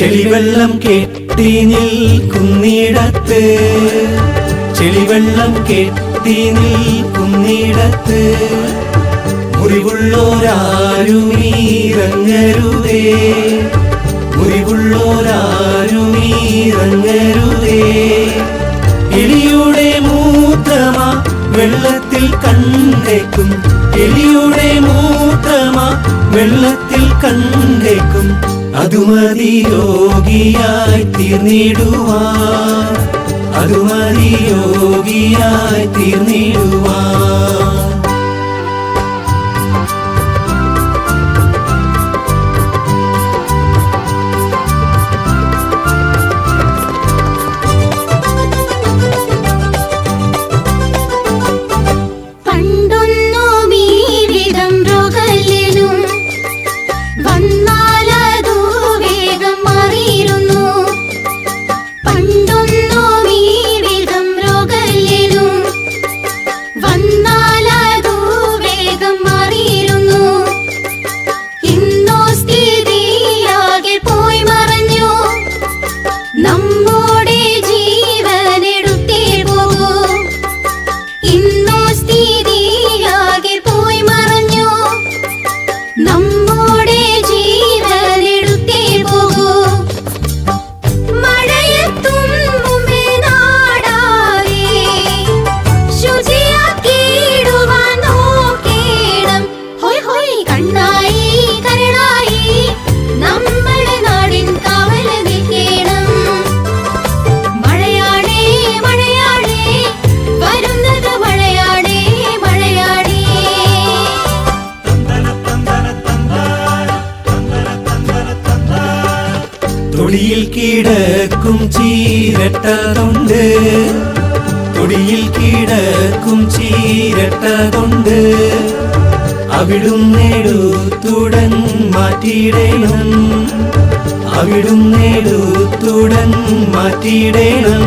ചെളിവെള്ളം കെട്ടി നിൽക്കുന്നിടത്ത്. ചെളിവെള്ളം കെട്ടി നിൽക്കുന്നിടത്ത്. മുറിവുള്ളോരാരുമീറങ്ങരുതേ. മുറിവുള്ളോരാരുമീറങ്ങരുതേ. മുറിവുള്ളോരാരും എലിയുടെ മൂത്രമ വെള്ളത്തിൽ കണ്ടേക്കും. എലിയുടെ മൂത്രമ വെള്ളത്തിൽ കണ്ടേക്കും. അതുമതി യോഗിയായി തീർന്നിടുവാ അതുമതി യോഗിയായി തീർന്നിടുവാൻ. തൊടിയിൽ കിടക്കും ചീരട്ട തൊണ്ട് തൊടിയിൽ കിടക്കും ചീരട്ട തൊണ്ട് അവിടുന്നേടുത്തുടൻ മാറ്റിയിടണം. അവിടുന്നേടുത്തുടൻ മാറ്റിയിടേണം.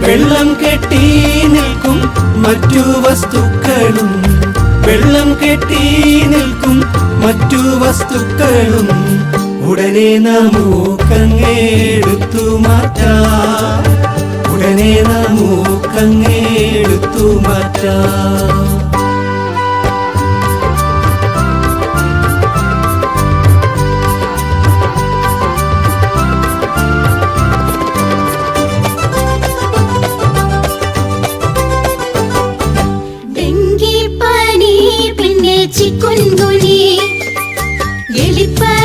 വെള്ളം കെട്ടി നിൽക്കും മറ്റു വസ്തുക്കളും. വെള്ളം കെട്ടി നിൽക്കും മറ്റു വസ്തുക്കളും. ഉടനെ നമുക്കങ്ങേടുത്തു മാറ്റാം. ഉടനെ നമുക്കങ്ങേടുത്തു മാറ്റാം. ചിക്കുൻ ഗുണി ചിക്കുൻഗുനിയ